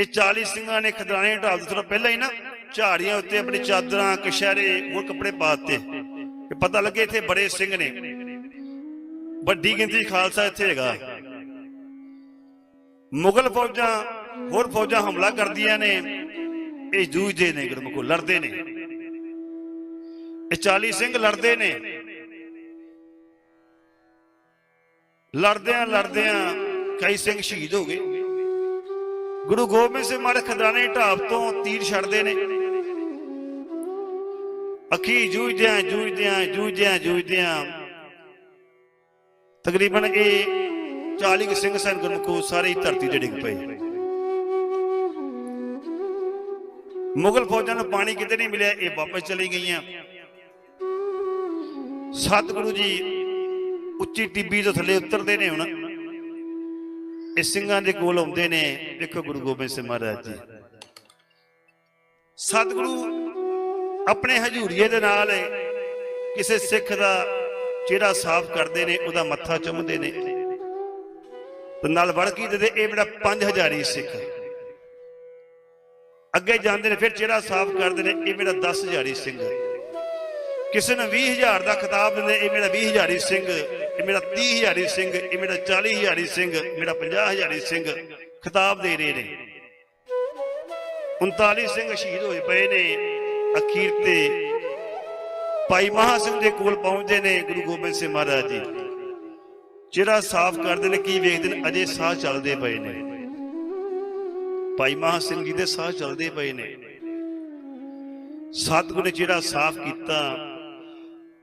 ਇਹ 40 ਸਿੰਘਾਂ ਨੇ ਖਦਰਾਣੇ ਢਾਲ ਤੋਂ ਪਹਿਲਾਂ ਹੀ ਨਾ, ਝਾੜੀਆਂ ਉੱਤੇ ਆਪਣੀ ਚਾਦਰਾਂ ਕਸ਼ਹਿਰੇ ਹੋਰ ਕੱਪੜੇ ਪਾਤੇ ਕਿ ਪਤਾ ਲੱਗੇ ਇੱਥੇ ਬੜੇ ਸਿੰਘ ਨੇ। ਵੱਡੀ ਗਿਣਤੀ ਖਾਲਸਾ ਇੱਥੇ ਹੈਗਾ। ਮੁਗਲ ਫੌਜਾਂ, ਹੋਰ ਫੌਜਾਂ ਹਮਲਾ ਕਰਦੀਆਂ ਨੇ। ਇਹ ਜੂਝਦੇ ਨੇ, ਗੁਰਮੁਖੋ, ਲੜਦੇ ਨੇ। ਇਹ 40 ਸਿੰਘ ਲੜਦੇ ਨੇ। ਲੜਦਿਆਂ ਲੜਦਿਆਂ ਕਈ ਸਿੰਘ ਸ਼ਹੀਦ ਹੋ ਗਏ। ਗੁਰੂ ਗੋਬਿੰਦ ਸਿੰਘ ਮਹਾਰਾਜ ਖਦਰਾਣੇ ਢਾਬ ਤੋਂ ਤੀਰ ਛੱਡਦੇ ਨੇ। ਅੱਖੀ ਜੂਝਦਿਆਂ ਜੂਝਦਿਆਂ ਜੂਝਦਿਆਂ ਜੂਝਦਿਆਂ ਤਕਰੀਬਨ ਇਹ 40 ਕੁ ਸਿੰਘ ਸਨ ਗੁਰਮੁਖੋ ਸਾਰੇ ਧਰਤੀ ਤੇ ਡਿੱਗ ਪਏ। ਮੁਗਲ ਫੌਜਾਂ ਨੂੰ ਪਾਣੀ ਕਿਤੇ ਨਹੀਂ ਮਿਲਿਆ, ਇਹ ਵਾਪਸ ਚਲੀ ਗਈਆਂ। ਸਤਿਗੁਰੂ ਜੀ ਉੱਚੀ ਟਿੱਬੀ ਤੋਂ ਥੱਲੇ ਉਤਰਦੇ ਨੇ ਹੁਣ। ਇਹ ਸਿੰਘਾਂ ਦੇ ਕੋਲ ਆਉਂਦੇ ਨੇ। ਦੇਖੋ ਗੁਰੂ ਗੋਬਿੰਦ ਸਿੰਘ ਮਹਾਰਾਜ ਜੀ। ਸਤਿਗੁਰੂ ਆਪਣੇ ਹਜੂਰੀਏ ਦੇ ਨਾਲ ਕਿਸੇ ਸਿੱਖ ਦਾ ਚਿਹਰਾ ਸਾਫ਼ ਕਰਦੇ ਨੇ, ਉਹਦਾ ਮੱਥਾ ਚੁੰਮਦੇ ਨੇ। ਤੇ ਨਾਲ ਵੜ ਕੇ ਦੇ ਇਹ ਮੇਰਾ 5000 ਸਿੱਖ ਅੱਗੇ ਜਾਂਦੇ ਨੇ, ਫਿਰ ਚਿਹਰਾ ਸਾਫ਼ ਕਰਦੇ ਨੇ, ਇਹ ਮੇਰਾ 10000 ਸਿੰਘ ਕਿਸੇ ਨੂੰ 20000 ਦਾ ਖਿਤਾਬ ਦਿੰਦੇ, ਇਹ ਮੇਰਾ 20000 ਸਿੰਘ, ਇਹ ਮੇਰਾ 30000 ਸਿੰਘ, ਇਹ ਮੇਰਾ 40000 ਸਿੰਘ, ਮੇਰਾ 50000 ਸਿੰਘ ਖਿਤਾਬ ਦੇ ਰਹੇ ਨੇ। 39 ਸਿੰਘ ਸ਼ਹੀਦ ਹੋਏ ਪਏ ਨੇ। ਅਖੀਰ ਤੇ ਭਾਈ ਮਹਾ ਸਿੰਘ ਦੇ ਕੋਲ ਪਹੁੰਚਦੇ ਨੇ ਗੁਰੂ ਗੋਬਿੰਦ ਸਿੰਘ ਮਹਾਰਾਜ ਜੀ। ਜਿਹੜਾ ਸਾਫ਼ ਕਰਦੇ ਨੇ, ਕੀ ਵੇਖਦੇ ਨੇ, ਅਜੇ ਸਾਹ ਚੱਲਦੇ ਪਏ ਨੇ। ਭਾਈ ਮਹਾ ਸਿੰਘ ਜੀ ਦੇ ਸਾਹ ਚੱਲਦੇ ਪਏ ਨੇ। ਸਤਿਗੁਰੂ ਨੇ ਜਿਹੜਾ ਸਾਫ਼ ਕੀਤਾ।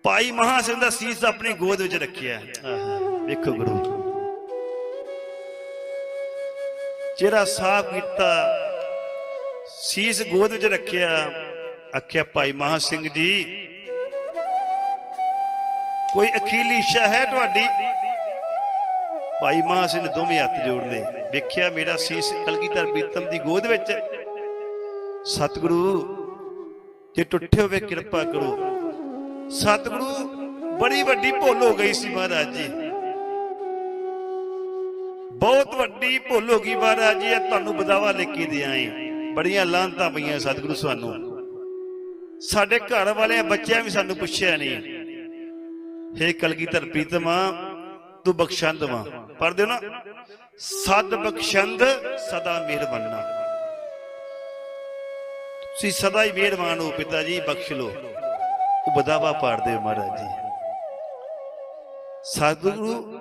ਭਾਈ ਮਹਾ ਸਿੰਘ ਦਾ ਸੀਸ ਆਪਣੀ ਗੋਦ ਵਿੱਚ ਰੱਖਿਆ ਵੇਖੋ ਗੁਰੂ ਚਿਹਰਾ ਸਾਫ਼ ਕੀਤਾ ਸੀਸ ਗੋਦ ਵਿੱਚ ਰੱਖਿਆ, ਆਖਿਆ, ਭਾਈ ਮਹਾ ਸਿੰਘ ਜੀ, ਕੋਈ ਅਖੀਲੀ ਇੱਛਾ ਹੈ ਤੁਹਾਡੀ? ਭਾਈ ਮਹਾ ਸਿੰਘ ਨੇ ਦੋਵੇਂ ਹੱਥ ਜੋੜ ਲਏ ਵੇਖਿਆ ਮੇਰਾ ਸੀਸ ਕਲਗੀਧਰ ਬੀਤਮ ਦੀ ਗੋਦ ਵਿੱਚ। ਸਤਿਗੁਰੂ, ਜੇ ਟੁੱਟੇ ਹੋਵੇ ਕਿਰਪਾ ਕਰੋ। ਸਤਿਗੁਰੂ, ਬੜੀ ਵੱਡੀ ਭੁੱਲ ਹੋ ਗਈ ਸੀ ਮਹਾਰਾਜ ਜੀ। ਬਹੁਤ ਵੱਡੀ ਭੁੱਲ ਹੋ ਗਈ ਮਹਾਰਾਜ ਜੀ, ਇਹ ਤੁਹਾਨੂੰ ਬਦਾਵਾ ਲਿਖ ਕੇ ਦੇ ਆਏ। ਬੜੀਆਂ ਲਾਂਤਾਂ ਪਈਆਂ ਸਤਿਗੁਰੂ ਸਾਨੂੰ। ਸਾਡੇ ਘਰ ਵਾਲਿਆਂ ਬੱਚਿਆਂ ਵੀ ਸਾਨੂੰ ਪੁੱਛਿਆ ਨਹੀਂ। ਹੇ ਕਲਗੀਧਰ ਪ੍ਰੀਤਮਾ, ਤੂੰ ਬਖਸ਼ੰਦ ਵਾ। ਪੜਦੇ ਹੋ ਨਾ, ਸਦ ਬਖਸ਼ੰਦ ਸਦਾ ਮਿਹਰਬਾਨਾ ਤੁਸੀਂ ਸਦਾ ਹੀ ਮਿਹਰਬਾਨ ਹੋ ਪਿਤਾ ਜੀ, ਬਖਸ਼ ਲੋ ਬਦਾਵਾ ਪਾੜਦੇ ਹੋ ਮਹਾਰਾਜ ਜੀ। ਸਤਿਗੁਰੂ,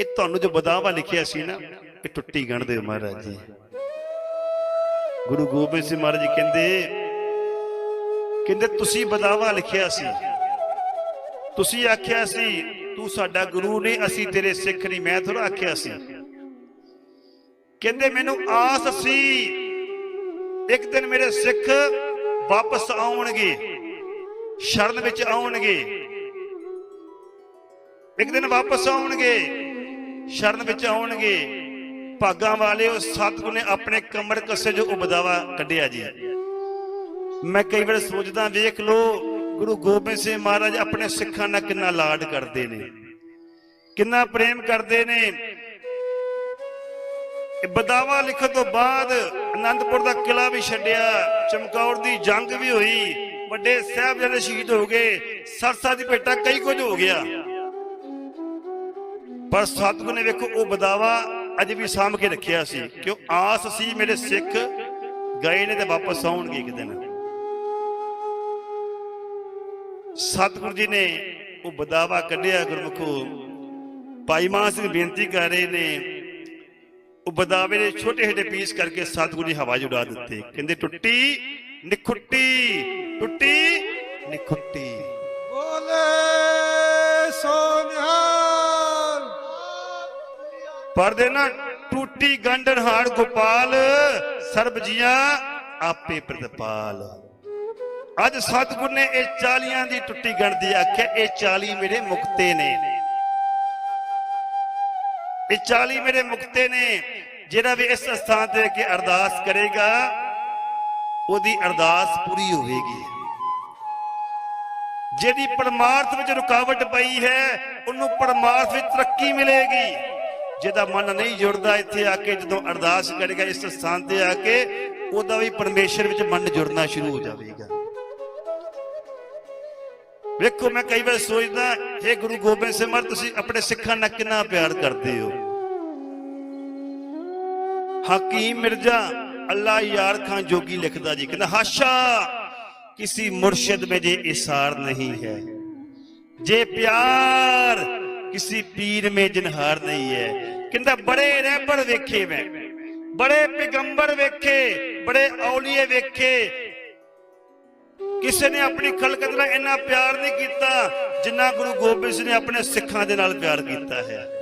ਇਹ ਤੁਹਾਨੂੰ ਜੋ ਬਦਾਵਾ ਲਿਖਿਆ ਸੀ ਨਾ, ਇਹ ਟੁੱਟੀ ਗਣਦੇ ਹੋ ਮਹਾਰਾਜ ਜੀ। ਗੁਰੂ ਗੋਬਿੰਦ ਸਿੰਘ ਮਹਾਰਾਜ ਜੀ ਕਹਿੰਦੇ ਕਹਿੰਦੇ ਤੁਸੀਂ ਬਦਾਵਾ ਲਿਖਿਆ ਸੀ। ਤੁਸੀਂ ਆਖਿਆ ਸੀ, ਤੂੰ ਸਾਡਾ ਗੁਰੂ ਨਹੀਂ, ਅਸੀਂ ਤੇਰੇ ਸਿੱਖ ਨਹੀਂ, ਮੈਂ ਥੋੜਾ ਆਖਿਆ ਸੀ। ਕਹਿੰਦੇ ਮੈਨੂੰ ਆਸ ਸੀ, ਇੱਕ ਦਿਨ ਮੇਰੇ ਸਿੱਖ ਵਾਪਸ ਆਉਣਗੇ। ਸ਼ਰਨ ਵਿੱਚ ਆਉਣਗੇ। ਇੱਕ ਦਿਨ ਵਾਪਸ ਆਉਣਗੇ, ਸ਼ਰਨ ਵਿੱਚ ਆਉਣਗੇ। ਭਾਗਾਂ ਵਾਲਿਓ, ਸਤਿਗੁਰ ਨੇ ਆਪਣੇ ਕਮਰ ਕੱਸੇ ਜੋ ਉਬਦਾਵਾ ਕੱਢਿਆ ਜੀ। ਮੈਂ ਕਈ ਵਾਰ ਸੋਚਦਾ, ਵੇਖ ਲੋ ਗੁਰੂ ਗੋਬਿੰਦ ਸਿੰਘ ਮਹਾਰਾਜ ਆਪਣੇ ਸਿੱਖਾਂ ਨਾਲ ਕਿੰਨਾ ਲਾਡ ਕਰਦੇ ਨੇ। ਕਿੰਨਾ ਪ੍ਰੇਮ ਕਰਦੇ ਨੇ। ਇਹ ਬਦਾਵਾ ਲਿਖਣ ਤੋਂ ਬਾਅਦ ਅਨੰਦਪੁਰ ਦਾ ਕਿਲਾ ਵੀ ਛੱਡਿਆ, ਚਮਕੌਰ ਦੀ ਜੰਗ ਵੀ ਹੋਈ। ਵੱਡੇ ਸਾਹਿਬਜ਼ਾਦੇ ਸ਼ਹੀਦ ਹੋ ਗਏ, ਸਰਸਾ ਦੀ ਭੇਟਾ ਕਈ ਕੁਝ ਹੋ ਗਿਆ। ਪਰ ਸਤਿਗੁਰ ਨੇ ਵੇਖੋ, ਉਹ ਬਦਾਵਾ ਅਜੇ ਵੀ ਸਾਂਭ ਕੇ ਰੱਖਿਆ ਸੀ ਕਿਉਂ ਆਸ ਸੀ ਮੇਰੇ ਸਿੱਖ ਗਏ ਨੇ ਤੇ ਵਾਪਸ ਆਉਣਗੇ ਇੱਕ ਦਿਨ। ਸਤਿਗੁਰੂ ਜੀ ਨੇ ਉਹ ਬਦਾਵਾ ਕੱਢਿਆ ਗੁਰਮੁਖੋ। ਭਾਈ ਮਾਨ ਸਿੰਘ ਬੇਨਤੀ ਕਰ ਰਹੇ ਨੇ, ਉਹ ਬਦਾਵੇ ਦੇ ਛੋਟੇ ਛੋਟੇ ਪੀਸ ਕਰਕੇ ਸਤਿਗੁਰੂ ਜੀ ਹਵਾ 'ਚ ਉਡਾ ਦਿੱਤੇ। ਕਹਿੰਦੇ, ਟੁੱਟੀ ਨਿਖੁੱਟੀ ਟੁੱਟੀ ਨਿਖੁੱਟੀ। ਬੋਲੇ ਸੋਨਿਹਾਲ। ਪਰਦੇ ਨਾ ਟੂਟੀ ਗੰਡਨ ਹਾੜ ਗੋਪਾਲ ਸਰਬ ਜੀਆਂ ਆਪੇ ਪ੍ਰਤਪਾਲ। ਅੱਜ ਸਤਿਗੁਰ ਨੇ ਇਹ 40 ਦੀ ਟੁੱਟੀ ਗਣਦੀ ਆਖਿਆ ਇਹ 40 ਮੇਰੇ ਮੁਕਤੇ ਨੇ। ਇਹ 40 ਮੇਰੇ ਮੁਕਤੇ ਨੇ ਜਿਹੜਾ ਵੀ ਇਸ ਸਥਾਨ ਤੇ ਕਿ ਅਰਦਾਸ ਕਰੇਗਾ ਉਹਦੀ ਅਰਦਾਸ ਪੂਰੀ ਹੋਵੇਗੀ। ਜਿਹਦੀ ਪਰਮਾਰਥ ਵਿੱਚ ਰੁਕਾਵਟ ਪਈ ਹੈ, ਉਹਨੂੰ ਪਰਮਾਰਥ ਵਿੱਚ ਤਰੱਕੀ ਮਿਲੇਗੀ। ਜਿਹਦਾ ਮਨ ਨਹੀਂ ਜੁੜਦਾ ਇੱਥੇ ਆ ਕੇ, ਜਦੋਂ ਅਰਦਾਸ ਕਰੇਗਾ ਇਸ ਸਥਾਨ ਤੇ ਆ ਕੇ, ਉਹਦਾ ਵੀ ਪਰਮੇਸ਼ਰ ਵਿੱਚ ਮਨ ਜੁੜਨਾ ਸ਼ੁਰੂ ਹੋ ਜਾਵੇਗਾ। ਵੇਖੋ, ਮੈਂ ਕਈ ਵਾਰ ਸੋਚਦਾ ਇਹ ਗੁਰੂ ਗੋਬਿੰਦ ਸਿੰਘ ਮਹਾਰਾਜ ਤੁਸੀਂ ਆਪਣੇ ਸਿੱਖਾਂ ਨਾਲ ਕਿੰਨਾ ਪਿਆਰ ਕਰਦੇ ਹੋ? ਹਕੀਮ ਮਿਰਜ਼ਾ ਅੱਲਾ ਯਾਰ ਖਾਂ ਜੋਗੀ ਲਿਖਦਾ ਜੀ, ਕਹਿੰਦਾ, ਹਾਸ਼ਾ, ਕਿਸੇ ਮੁਰਸ਼ਿਦ ਮੇ ਜੇ ਇਸਾਰ ਨਹੀਂ ਹੈ। ਜੇ ਪਿਆਰ ਕਿਸੇ ਪੀਰ ਮੇ ਜਨਹਾਰ ਨਹੀਂ ਹੈ, ਕਹਿੰਦਾ, ਬੜੇ ਰਹਿਬਰ ਵੇਖੇ ਮੈਂ, ਬੜੇ ਪੈਗੰਬਰ ਵੇਖੇ, ਬੜੇ ਔਲੀਏ ਵੇਖੇ। ਕਿਸੇ ਨੇ ਆਪਣੀ ਖਲਕਤ ਨਾਲ ਇੰਨਾ ਪਿਆਰ ਨਹੀਂ ਕੀਤਾ ਜਿੰਨਾ ਗੁਰੂ ਗੋਬਿੰਦ ਸਿੰਘ ਨੇ ਆਪਣੇ ਸਿੱਖਾਂ ਦੇ ਨਾਲ ਪਿਆਰ ਕੀਤਾ ਹੈ।